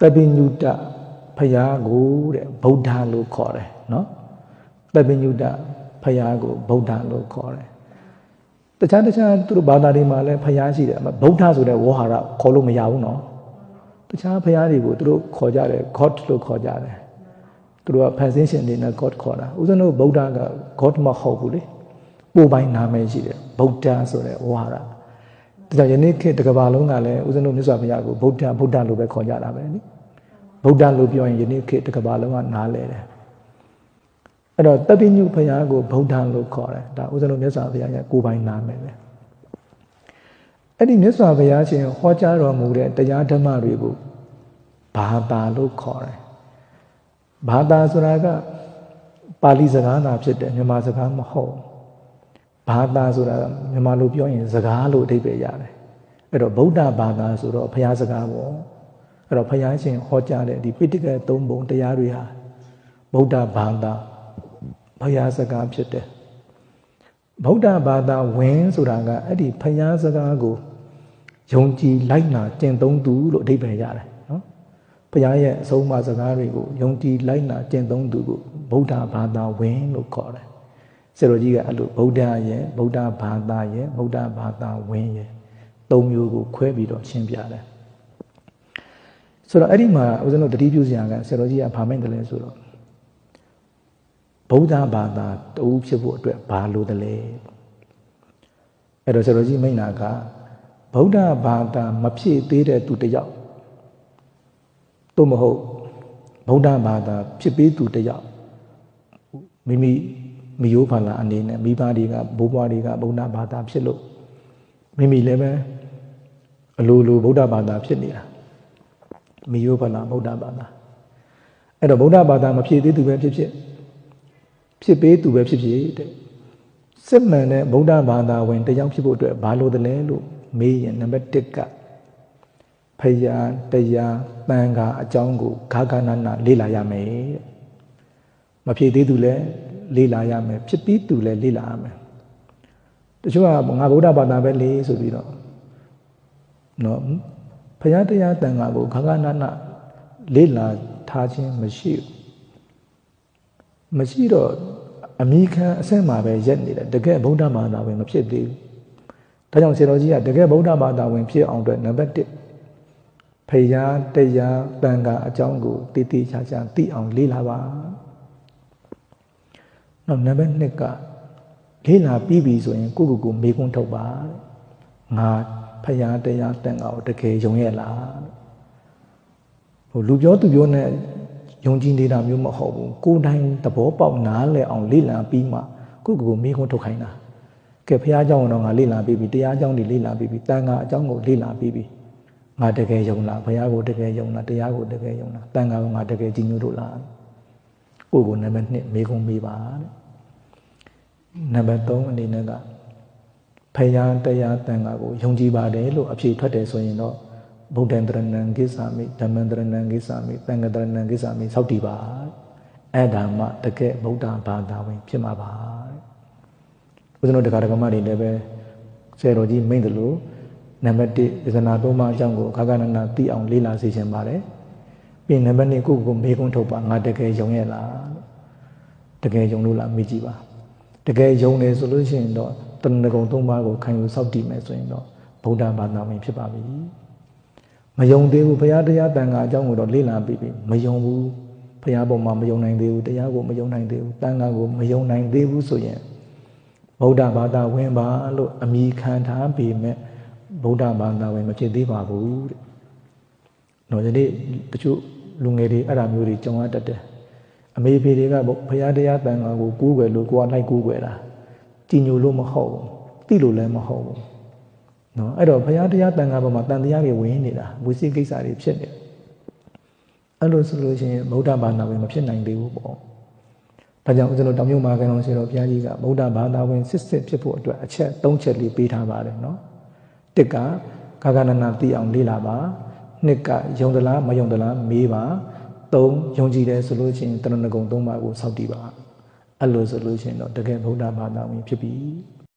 တပိညုတဖရာကိုတဲ့ဗုဒ္ဓလို့ခေါ်တယ်နော်တပိညုတဖရာကိုဗုဒ္ဓလို့ခေါ်တယ်တခြားတခြားသူတို့ဘာသာတွေမှာလည်းဖရာရှိတယ်ဗုဒ္ဓဆိုတဲ့ဝေါ်ဟာရခေါ်လို့မရဘူးနော်တခြားဖရာတွေကိုသူတို့ခေါ်ကြတယ် god လို့ခေါ်ကြတယ်သူတို့ကဖန်ဆင်းရှင်တွေနဲ့ god ခေါ်တာဥစဉ်တို့ဗုဒ္ဓက god မဟုတ်ဘူးလေပို့ပိုင်းနာမည်ရှိတယ်ဗုဒ္ဓဆိုတဲ့ဝေါ်ဟာရ ဒါကြောင့်ယနေ့ခေတ်တစ်ကမ္ဘာလုံးကလည်းဥစဉ်တို့မြတ်စွာဘုရားကိုဗုဒ္ဓဗုဒ္ဓလို့ပဲခေါ်ကြတာပဲနိဗုဒ္ဓလို့ပြောရင်ယနေ့ခေတ်တစ်ကမ္ဘာလုံးကနားလဲတယ်အဲ့တော့တပိညုဘုရားကိုဗုဒ္ဓလို့ခေါ်တယ်ဒါဥစဉ်တို့မြတ်စွာဘုရားရဲ့ကိုယ်ပိုင်နာမည်ပဲအဲ့ဒီမြတ်စွာဘုရားရှင်ဟောကြားတော်မူတဲ့တရားဓမ္မတွေကိုဘာသာလို့ခေါ်တယ်ဘာသာဆိုတာကပါဠိစကားသာဖြစ်တယ်မြန်မာစကားမဟုတ် ဘာသာဆိုတာမြန်မာလိုပြောရင်စကားလို့အဓိပ္ပာယ်ရတယ်အဲ့တော့ဗုဒ္ဓဘာသာဆိုတော့ဘုရားစကားပေါ့အဲ့တော့ဘုရားရှင်ဟောကြားတဲ့ဒီပိဋကတ်သုံးပုံတရားတွေဟာဗုဒ္ဓဘာသာဘုရားစကားဖြစ်တယ်ဗုဒ္ဓဘာသာဝင်ဆိုတာကအဲ့ဒီဘုရားစကားကိုယုံကြည်လိုက်နာကျင့်သုံးသူလို့အဓိပ္ပာယ်ရတယ်နော်ဘုရားရဲ့အဆုံးအမစကားတွေကိုယုံကြည်လိုက်နာကျင့်သုံးသူကိုဗုဒ္ဓဘာသာဝင်လို့ခေါ်တယ် ဆရာတော်ကြီးကအဲ့လိုဗုဒ္ဓရဲ့ဗုဒ္ဓဘာသာရဲ့ဗုဒ္ဓဘာသာဝင်ရဲ့သုံးမျိုးကိုခွဲပြီးတော့ရှင်းပြတယ်ဆိုတော့အဲ့ဒီမှာဦးဇင်းတို့တတိပြုစရာကဆရာတော်ကြီးကဗာမိတ်တယ်လဲဆိုတော့ဗုဒ္ဓဘာသာတူဖြစ်ဖို့အတွက်ဘာလို့တလဲအဲ့တော့ဆရာတော်ကြီးမိန့်တာကဗုဒ္ဓဘာသာမဖြစ်သေးတဲ့သူတယောက်တို့မဟုတ်ဗုဒ္ဓဘာသာဖြစ်ပြီးသူတယောက်မိမိ မိယိုးဖလာအနေနဲ့မိဘတွေကဘိုးဘွားတွေကဗုဒ္ဓဘာသာဖြစ်လို့မိမိလည်းပဲအလိုလိုဗုဒ္ဓဘာသာဖြစ်နေတာမိယိုးဖလာဗုဒ္ဓဘာသာအဲ့တော့ဗုဒ္ဓဘာသာမဖြစ်သေးသူပဲဖြစ်ဖြစ်ဖြစ်ပေးသူပဲဖြစ်ဖြစ်တဲ့စစ်မှန်တဲ့ဗုဒ္ဓဘာသာဝင်တယောက်ဖြစ်ဖို့အတွက်ဘာလို့တလဲလို့မေးရင်နံပါတ်1ကဖယားတရားတန်ခါအကြောင်းကိုခါခါနာနာလေ့လာရမယ်တဲ့မဖြစ်သေးသူလည်း လေ့လာရမယ်ဖြစ်ပြီးသူလည်းလေ့လာရမယ်တချို့ကငါဗုဒ္ဓဘာသာပဲလေဆိုပြီးတော့နော်ဖယားတရားတန်ခါကိုခါခါနာနာလေ့လာထားခြင်းမရှိဘူးမရှိတော့အမိခံအဆင့်မှာပဲရက်နေတယ်တကယ်ဗုဒ္ဓဘာသာဝင်မဖြစ်သေးဘူးဒါကြောင့်ဆရာတော်ကြီးကတကယ်ဗုဒ္ဓဘာသာဝင်ဖြစ်အောင်အတွက်နံပါတ်1ဖယားတရားတန်ခါအကြောင်းကိုတည်တည်ချာချာသိအောင်လေ့လာပါ နောက်နံပါတ်2ကလေ့လာပြီးပြီဆိုရင်ကိုယ့်ကိုယ်ကိုမေးခွန်းထုတ်ပါငါဖယားတရားတန်ခါကိုတကယ်ယုံရဲ့လားဟိုလူပြောသူပြောနဲ့ယုံကြည်နေတာမျိုးမဟုတ်ဘူးကိုယ်တိုင်သဘောပေါက်နားလည်အောင်လေ့လာပြီးမှကိုယ့်ကိုယ်ကိုမေးခွန်းထုတ်ခိုင်းတာကဲဖះเจ้าတော့ငါလေ့လာပြီးပြီတရားเจ้าတွေလေ့လာပြီးပြီတန်ခါအကြောင်းကိုလေ့လာပြီးပြီငါတကယ်ယုံလားဘုရားကိုတကယ်ယုံလားတရားကိုတကယ်ယုံလားတန်ခါကိုငါတကယ်ကြည်ညို့လို့လား ကိုယ်ကိုနံပါတ်1မေးခွန်းမေးပါတဲ့နံပါတ်3အနေနဲ့ကဖယားတရားတန်ခါကိုယုံကြည်ပါတယ်လို့အဖြေထွက်တယ်ဆိုရင်တော့ဗုဒ္ဓံတရဏံကိစ္ဆာမိဓမ္မံတရဏံကိစ္ဆာမိသံဃတရဏံကိစ္ဆာမိစောက်တည်ပါအဲ့ဒါမှတကယ်ဗုဒ္ဓဘာသာဝင် ဖြစ်မှာပါဦးဇင်းတို့တရားဓမ္မတွေလည်းပဲဆရာတော်ကြီးမိန့်တယ်လို့နံပါတ်1ဒေသနာသုံးပါးအကြောင်းကိုခါကနနာသိအောင်လေ့လာစေချင်ပါတယ် ပြီးနံပါတ်2ကိုကိုမေးခွန်းထုတ်ပါငါတကယ်ယုံရဲ့လားတကယ်ယုံလို့လားမေးကြည့်ပါတကယ်ယုံတယ်ဆိုလို့ရှိရင်တော့တဏ္ဍကုံသုံးပါးကိုခံယူစောင့်တည်မယ်ဆိုရင်တော့ဗုဒ္ဓဘာသာဝင်ဖြစ်ပါပြီမယုံသေးဘူးဘုရားတရားတန်ခါအကြောင်းကိုတော့လေ့လာပြီးပြီမယုံဘူးဘုရားပေါ်မှာမယုံနိုင်သေးဘူးတရားကိုမယုံနိုင်သေးဘူးတန်ခါကိုမယုံနိုင်သေးဘူးဆိုရင်ဗုဒ္ဓဘာသာဝင်ပါလို့အမိခံထားပေမဲ့ဗုဒ္ဓဘာသာဝင်မဖြစ်သေးပါဘူးတဲ့။တော့ဒီနေ့တချို့ လူငယ်တွေအဲ့ဒါမျိုးတွေကြုံရတတ်တယ်။အမေဖေတွေကဘုရားတရားတန်ခါကိုကူးကွယ်လို့ကိုကလိုက်ကူးကွယ်တာ။ကြည်ညိုလို့မဟုတ်ဘူး။သိလို့လည်းမဟုတ်ဘူး။နော်အဲ့တော့ဘုရားတရားတန်ခါပေါ်မှာတန်တရားတွေဝင်နေတာဝိသိကိစ္စတွေဖြစ်နေ။အဲ့လိုဆိုလို့ရှိရင်ဗုဒ္ဓဘာသာဝင်မဖြစ်နိုင်သေးဘူးပေါ့။ဒါကြောင့်ဦးဇင်းတို့တောင်မြုပ်မှာကံတော်ဆရာတော်ဘုရားကြီးကဗုဒ္ဓဘာသာဝင်စစ်စစ်ဖြစ်ဖို့အတွက်အချက်၃ချက်လေးပေးထားပါတယ်နော်။တစ်ကကာကနနာသိအောင်လေ့လာပါ။ နှစ်ကယုံသလားမယုံသလားမေးပါ။သုံးယုံကြည်တယ်ဆိုလို့ရှိရင်တရဏဂုံ၃ပါးကိုစောင့်တည်ပါ။အဲ့လိုဆိုလို့ရှိရင်တော့တကယ်ဗုဒ္ဓဘာသာဝင်ဖြစ်ပြီ။